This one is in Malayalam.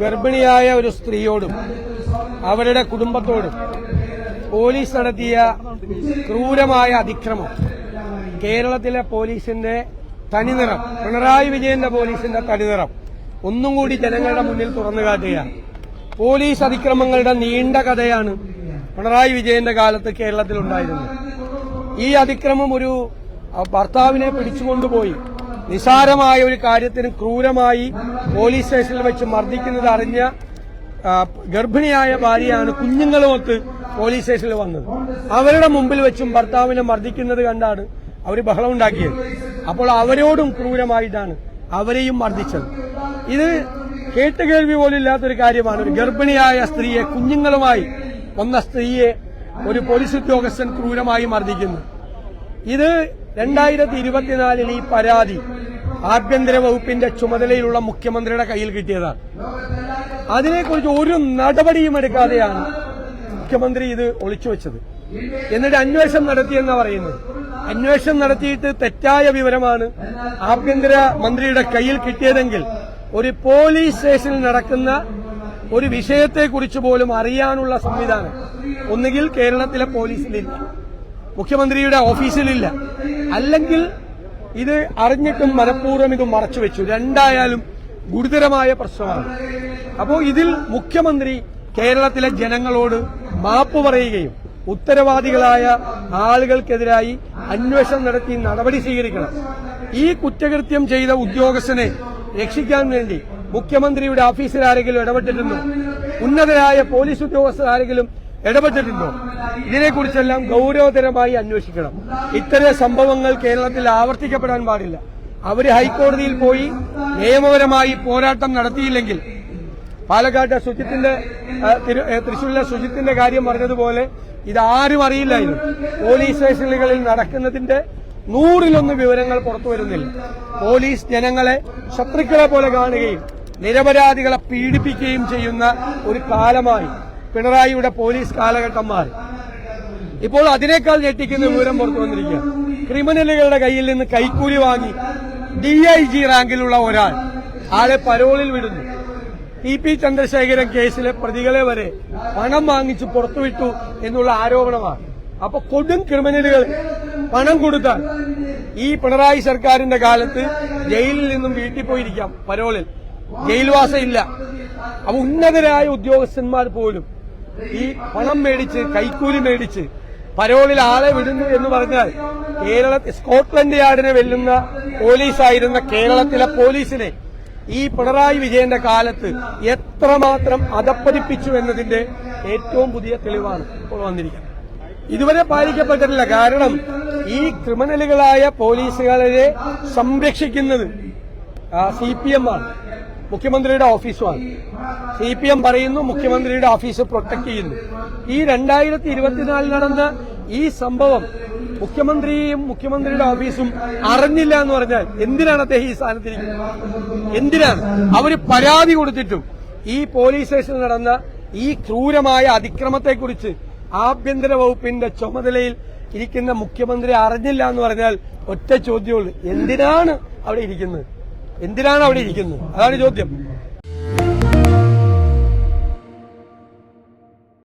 ഗർഭിണിയായ ഒരു സ്ത്രീയോടും അവരുടെ കുടുംബത്തോടും പോലീസ് നടത്തിയ ക്രൂരമായ അതിക്രമം. കേരളത്തിലെ പോലീസിന്റെ തനിനിറം പിണറായി വിജയന്റെ പോലീസിന്റെ തനിനിറം ഒന്നും കൂടി ജനങ്ങളുടെ മുന്നിൽ തുറന്നു കാട്ടുകയാണ്. പോലീസ് അതിക്രമങ്ങളുടെ നീണ്ട കഥയാണ് പിണറായി വിജയന്റെ കാലത്ത് കേരളത്തിൽ ഉണ്ടായിരുന്നത് ഈ അതിക്രമം ഒരു ഭർത്താവിനെ പിടിച്ചുകൊണ്ടുപോയി നിസാരമായ ഒരു കാര്യത്തിന് ക്രൂരമായി പോലീസ് സ്റ്റേഷനിൽ വെച്ച് മർദ്ദിക്കുന്നത് അറിഞ്ഞ ഗർഭിണിയായ ഭാര്യയാണ് കുഞ്ഞുങ്ങളുമൊത്ത് പോലീസ് സ്റ്റേഷനിൽ വന്നത്. അവരുടെ മുമ്പിൽ വെച്ചും ഭർത്താവിനെ മർദ്ദിക്കുന്നത് കണ്ടാണ് അവർ ബഹളം ഉണ്ടാക്കിയത് അപ്പോൾ അവരോടും ക്രൂരമായിട്ടാണ് അവരെയും മർദ്ദിച്ചത്. ഇത് കേട്ടുകേൾവി പോലും ഇല്ലാത്തൊരു കാര്യമാണ്. ഒരു ഗർഭിണിയായ സ്ത്രീയെ കുഞ്ഞുങ്ങളുമായി വന്ന സ്ത്രീയെ ഒരു പോലീസ് ഉദ്യോഗസ്ഥൻ ക്രൂരമായി മർദ്ദിക്കുന്നു. ഇത് രണ്ടായിരത്തി ഇരുപത്തിനാലിൽ ഈ പരാതി ആഭ്യന്തര വകുപ്പിന്റെ ചുമതലയിലുള്ള മുഖ്യമന്ത്രിയുടെ കയ്യിൽ കിട്ടിയതാണ് അതിനെക്കുറിച്ച് ഒരു നടപടിയും എടുക്കാതെയാണ് മുഖ്യമന്ത്രി ഇത് ഒളിച്ചു വെച്ചത്. എന്നിട്ട് അന്വേഷണം നടത്തിയെന്നാ പറയുന്നത്. അന്വേഷണം നടത്തിയിട്ട് തെറ്റായ വിവരമാണ് ആഭ്യന്തര മന്ത്രിയുടെ കയ്യിൽ കിട്ടിയതെങ്കിൽ ഒരു പോലീസ് സ്റ്റേഷനിൽ നടക്കുന്ന ഒരു വിഷയത്തെക്കുറിച്ച് പോലും അറിയാനുള്ള സംവിധാനം ഒന്നുകിൽ കേരളത്തിലെ പോലീസിലില്ല മുഖ്യമന്ത്രിയുടെ ഓഫീസിലില്ല അല്ലെങ്കിൽ ഇത് അറിഞ്ഞിട്ടും മനഃപൂർവം ഇത് മറച്ചു വെച്ചു. രണ്ടായാലും ഗുരുതരമായ പ്രശ്നമാണ്. അപ്പോൾ ഇതിൽ മുഖ്യമന്ത്രി കേരളത്തിലെ ജനങ്ങളോട് മാപ്പ് പറയുകയും ഉത്തരവാദികളായ ആളുകൾക്കെതിരായി അന്വേഷണം നടത്തി നടപടി സ്വീകരിക്കണം. ഈ കുറ്റകൃത്യം ചെയ്ത ഉദ്യോഗസ്ഥനെ രക്ഷിക്കാൻ വേണ്ടി മുഖ്യമന്ത്രിയുടെ ഓഫീസിൽ ആരെങ്കിലും ഇടപെട്ടിട്ടുണ്ടോ? ഉന്നതരായ പോലീസ് ഉദ്യോഗസ്ഥർ ആരെങ്കിലും ഇടപെട്ടിട്ടുണ്ടോ? ഇതിനെക്കുറിച്ചെല്ലാം ഗൗരവതരമായി അന്വേഷിക്കണം. ഇത്തരം സംഭവങ്ങൾ കേരളത്തിൽ ആവർത്തിക്കപ്പെടാൻ പാടില്ല. അവർ ഹൈക്കോടതിയിൽ പോയി നിയമപരമായി പോരാട്ടം നടത്തിയില്ലെങ്കിൽ പാലക്കാട്ടെ ശുചിത്തിന്റെ തൃശൂരിലെ ശുചിത്തിന്റെ കാര്യം പറഞ്ഞതുപോലെ ഇതാരും അറിയില്ലായിരുന്നു. പോലീസ് സ്റ്റേഷനുകളിൽ നടക്കുന്നതിന്റെ നൂറിലൊന്ന് വിവരങ്ങൾ പുറത്തു വരുന്നില്ല. പോലീസ് ജനങ്ങളെ ശത്രുക്കളെ പോലെ കാണുകയും നിരപരാധികളെ പീഡിപ്പിക്കുകയും ചെയ്യുന്ന ഒരു കാലമായി പിണറായിയുടെ പോലീസ് കാലഘട്ടം മാറി. ഇപ്പോൾ അതിനേക്കാൾ ഞെട്ടിക്കുന്ന വിവരം പുറത്തു വന്നിരിക്കുക ക്രിമിനലുകളുടെ കയ്യിൽ നിന്ന് കൈക്കൂലി വാങ്ങി ഡി ഐ ജി റാങ്കിലുള്ള ഒരാൾ ആളെ പരോളിൽ വിടുന്നു. ടി പി ചന്ദ്രശേഖരൻ കേസിലെ പ്രതികളെ വരെ പണം വാങ്ങിച്ച് പുറത്തുവിട്ടു എന്നുള്ള ആരോപണമാണ്. അപ്പൊ കൊടും ക്രിമിനലുകൾ പണം കൊടുത്താൽ ഈ പിണറായി സർക്കാരിന്റെ കാലത്ത് ജയിലിൽ നിന്നും വീട്ടിൽ പോയിരിക്കാം പരോളിൽ. ജയിൽവാസം ഇല്ല അപ്പൊ ഉന്നതരായ ഉദ്യോഗസ്ഥന്മാർ പോലും ഈ പണം മേടിച്ച് കൈക്കൂലി മേടിച്ച് പരോളിൽ ആളെ വിടുന്നു എന്ന് പറഞ്ഞാൽ കേരള സ്കോട്ട്ലൻഡ് യാർഡിനെ വെല്ലുന്ന പോലീസായിരുന്ന കേരളത്തിലെ പോലീസിനെ ഈ പിണറായി വിജയന്റെ കാലത്ത് എത്രമാത്രം അധപ്പതിപ്പിച്ചു എന്നതിന്റെ ഏറ്റവും പുതിയ തെളിവാണ് ഇപ്പോൾ വന്നിരിക്കുന്നത്. ഇതുവരെ പാലിക്കപ്പെട്ടിട്ടില്ല. കാരണം ഈ ക്രിമിനലുകളായ പോലീസുകാരെ സംരക്ഷിക്കുന്നത് സി പി എം ആണ്. മുഖ്യമന്ത്രിയുടെ ഓഫീസുമാണ്. സി പി എം പറയുന്നു മുഖ്യമന്ത്രിയുടെ ഓഫീസ് പ്രൊട്ടക്ട് ചെയ്യുന്നു. ഈ രണ്ടായിരത്തി ഇരുപത്തിനാലിൽ നടന്ന ഈ സംഭവം മുഖ്യമന്ത്രിയും മുഖ്യമന്ത്രിയുടെ ഓഫീസും അറിഞ്ഞില്ല എന്ന് പറഞ്ഞാൽ എന്തിനാണ് അദ്ദേഹം ഈ സ്ഥാനത്തിരിക്കുന്നത് എന്തിനാണ്? അവർ പരാതി കൊടുത്തിട്ടും ഈ പോലീസ് സ്റ്റേഷനിൽ നടന്ന ഈ ക്രൂരമായ അതിക്രമത്തെക്കുറിച്ച് ആഭ്യന്തര വകുപ്പിന്റെ ചുമതലയിൽ ഇരിക്കുന്ന മുഖ്യമന്ത്രി അറിഞ്ഞില്ല എന്ന് പറഞ്ഞാൽ ഒറ്റ ചോദ്യമുള്ളൂ. എന്തിനാണ് അവിടെ ഇരിക്കുന്നത്? എന്തിനാണ് അവിടെ ഇരിക്കുന്നത്? അതാണ് ചോദ്യം.